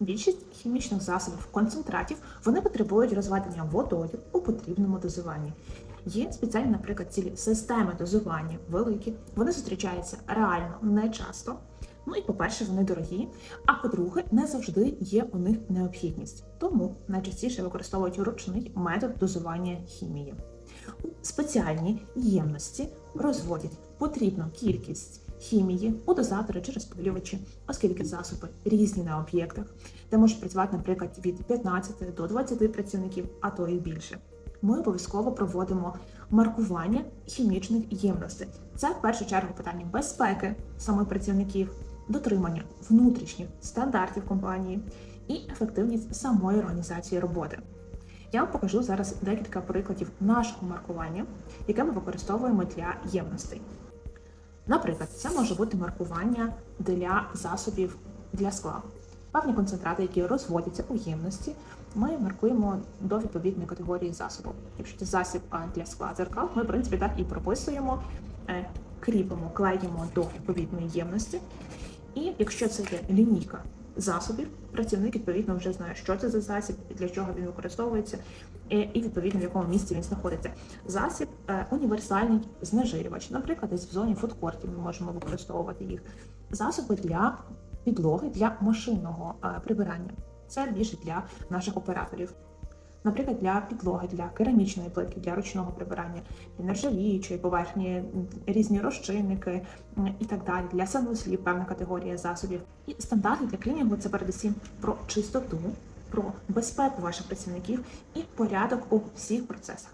Більшість хімічних засобів концентратів вони потребують розведення водою у потрібному дозуванні. Є спеціальні, наприклад, цілі системи дозування великі. Вони зустрічаються реально не часто. Ну і по-перше, вони дорогі. А по-друге, не завжди є у них необхідність. Тому найчастіше використовують ручний метод дозування хімії. У спеціальній ємності розводять потрібну кількість хімії у дозатори чи розпилювачі, оскільки засоби різні на об'єктах, де можуть працювати, наприклад, від 15 до 20 працівників, а то і більше. Ми обов'язково проводимо маркування хімічних ємностей. Це в першу чергу питання безпеки самих працівників, дотримання внутрішніх стандартів компанії і ефективність самої організації роботи. Я вам покажу зараз декілька прикладів нашого маркування, яке ми використовуємо для ємностей. Наприклад, це може бути маркування для засобів для скла. Певні концентрати, які розводяться у ємності, ми маркуємо до відповідної категорії засобу. Якщо це засіб для скла дзеркал, ми в принципі так і прописуємо, е, кріпимо, клеїмо до відповідної ємності. І якщо це є лінійка засобів, працівник відповідно вже знає, що це за засіб, для чого він використовується, і і, відповідно в якому місці він знаходиться. Засіб е, універсальний знежирювач, наприклад, десь в зоні фудкортів ми можемо використовувати їх. Засоби для підлоги для машинного е, прибирання. Це більше для наших операторів. Наприклад, для підлоги, для керамічної плитки, для ручного прибирання, для нержавіючої поверхні, різні розчинники і так далі. Для санвузлів певна категорія засобів. І стандарти для клінінгу це передусім про чистоту, про безпеку ваших працівників і порядок у всіх процесах.